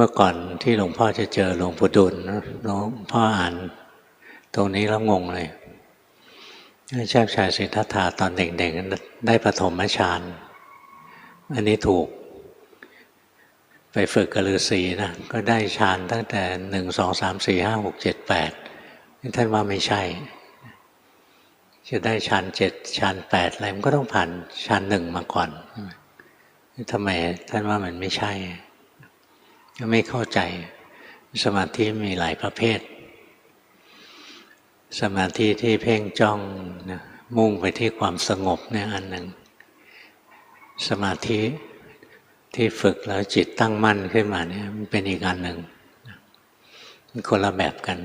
เมื่อก่อนที่หลวงพ่อจะเจอหลวงปู่ดุลหลวงพ่ออ่าน ตรงนี้แล้วงงเลยเจ้าชายสิทธัตถะตอนเด็กๆ ได้ปฐมฌานอันนี้ถูก ไปฝึกกฤษีนะ ก็ได้ฌานตั้งแต่หนึ่งสองสามสี่ห้าหกเจ็ดแปดท่านว่าไม่ใช่ จะได้ฌานเจ็ดฌานแปดอะไรมันก็ต้องผ่านฌานหนึ่งมาก่อนทำไมท่านว่ามันไม่ใช่ ก็ไม่เข้าใจ สมาธิมีหลายประเภท สมาธิที่เพ่งจ้องนะมุ่งไปที่ความสงบเนี่ยอันหนึ่ง สมาธิที่ฝึกแล้วจิตตั้งมั่นขึ้นมาเนี่ยมันเป็นอีกอันหนึ่งคนละแบบกัน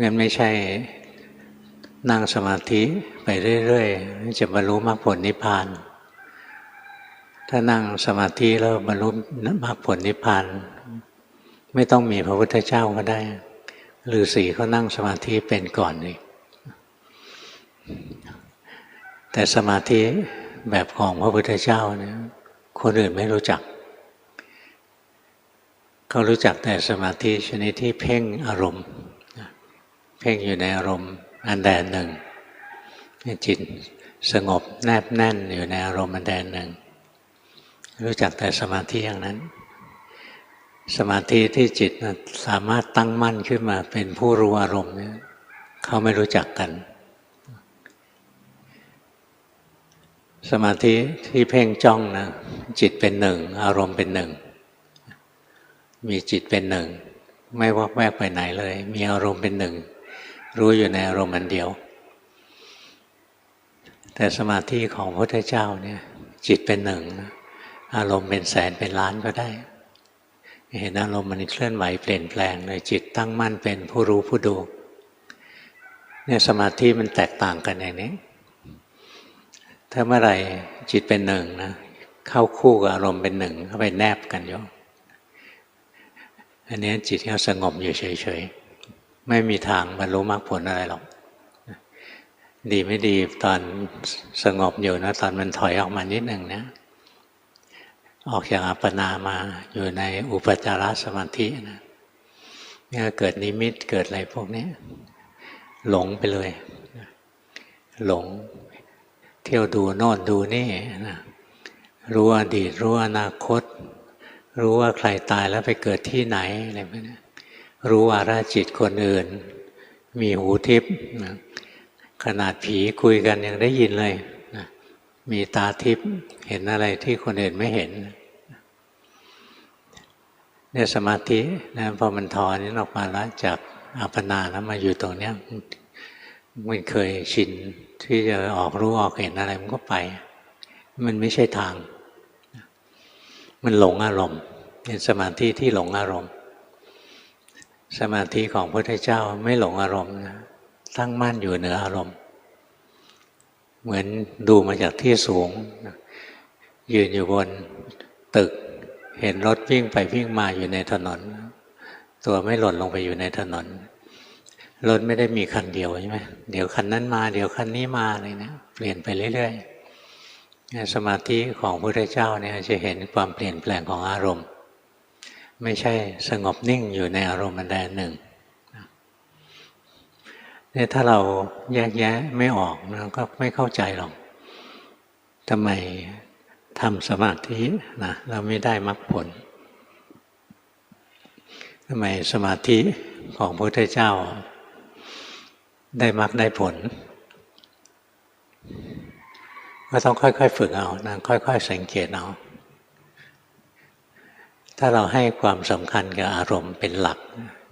งั้นไม่ใช่นั่งสมาธิไปเรื่อยๆจะบรรลุมรรคผลนิพพาน ถ้านั่งสมาธิแล้วบรรลุมรรคผลนิพพานไม่ต้องมีพระพุทธเจ้าก็ได้ฤาษีเขานั่งสมาธิเป็นก่อนนี่แต่สมาธิแบบของพระพุทธเจ้าเนี่ยคนอื่นไม่รู้จัก เขารู้จักแต่สมาธิชนิดที่เพ่งอารมณ์ เพ่งอยู่ในอารมณ์อันใดหนึ่งจิตสงบแนบแน่นอยู่ในอารมณ์อันใดหนึ่ง รู้จักแต่สมาธิอย่างนั้น สมาธิที่จิตสามารถตั้งมั่นขึ้นมาเป็นผู้รู้อารมณ์เนี่ยเขาไม่รู้จักกัน สมาธิที่เพ่งจ้องนะจิตเป็นหนึ่ง อารมณ์เป็นหนึ่ง มีจิตเป็นหนึ่ง ไม่วอกแวกไปไหนเลย มีอารมณ์เป็นหนึ่ง รู้อยู่ในอารมณ์อันเดียว แต่สมาธิของพระพุทธเจ้าเนี่ยจิตเป็นหนึ่ง อารมณ์เป็นแสนเป็นล้านก็ได้ เห็นอารมณ์มันเคลื่อนไหวเปลี่ยนแปลงเลยจิตตั้งมั่นเป็นผู้รู้ผู้ดูเนี่ยสมาธิมันแตกต่างกันอย่างนี้ ถ้าเมื่อไหร่จิตเป็นหนึ่งนะเข้าคู่กับอารมณ์เป็นหนึ่งเข้าไปแนบกันอยู่อันนี้จิตเขาสงบอยู่เฉยๆ ไม่มีทางบรรลุมรรคผลอะไรหรอก ดีไม่ดีตอนสงบอยู่นะ ตอนมันถอยออกมานิดหนึ่งนะ ออกจากอัปปนามาอยู่ในอุปจารสมาธินะเนี่ยเกิดนิมิตเกิดอะไรพวกนี้หลงไปเลย หลงเที่ยวดูโน่นดูนี่นะรู้อดีตรู้อนาคต รู้ว่าใครตายแล้วไปเกิดที่ไหนอะไรแบบนี้รู้ว่าราจิตคนอื่น มีหูทิพย์นะขนาดผีคุยกันยังได้ยินเลยนะมีตาทิพย์เห็นอะไรที่คนอื่นไม่เห็น เนี่ยสมาธินะพอมันถอนนี้ออกมาแล้วจากอัปปนาแล้วมาอยู่ตรงเนี้ยมันเคยชินที่จะออกรู้ออกเห็นอะไรมันก็ไป มันไม่ใช่ทาง มันหลงอารมณ์เป็นสมาธิที่หลงอารมณ์ สมาธิของพระพุทธเจ้าไม่หลงอารมณ์นะตั้งมั่นอยู่เหนืออารมณ์ เหมือนดูมาจากที่สูง ยืนอยู่บนตึก เห็นรถวิ่งไปวิ่งมาอยู่ในถนน ตัวไม่หล่นลงไปอยู่ในถนนรถไม่ได้มีคันเดียวใช่ไหมเดี๋ยวคันนั้นมาเดี๋ยวคันนี้มาอะไรเนะเปลี่ยนไปเรื่อยๆสมาธิของพระพุทธเจ้าเนี่ยจะเห็นความเปลี่ยนแปลงของอารมณ์ ไม่ใช่สงบนิ่งอยู่ในอารมณ์อันใดหนึ่งเนี่ยถ้าเราแยกแยะไม่ออกเราก็ไม่เข้าใจหรอกทำไม ทำสมาธินะเราไม่ได้มรรคผลทำไมสมาธิของพระพุทธเจ้า ได้มรรคได้ผล ก็ต้องค่อยๆ ฝึกเอานะค่อยๆ สังเกตเอาถ้าเราให้ความสำคัญกับอารมณ์เป็นหลัก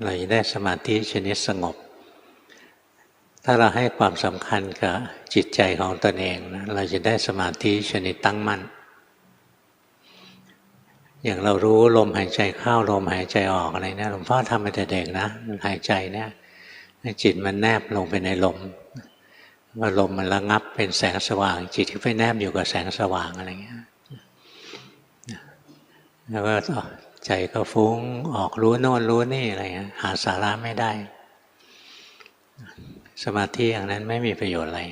เราจะได้สมาธิชนิดสงบ ถ้าเราให้ความสำคัญกับจิตใจของตนเอง เราจะได้สมาธิชนิดตั้งมั่น อย่างเรารู้ลมหายใจเข้าลมหายใจออกอะไรเนี่ยหลวงพ่อทำมาแต่เด็กนะหายใจเนี่ยจิตมันแนบลงไปในลมว่าลมมันระงับเป็นแสงสว่าง จิตที่ไปแนบอยู่กับแสงสว่างอะไรเงี้ยแล้วก็ใจก็ฟุ้งออกรู้โน่นรู้นี่อะไรเงี้ยหาสาระไม่ได้ สมาธิอย่างนั้นไม่มีประโยชน์อะไร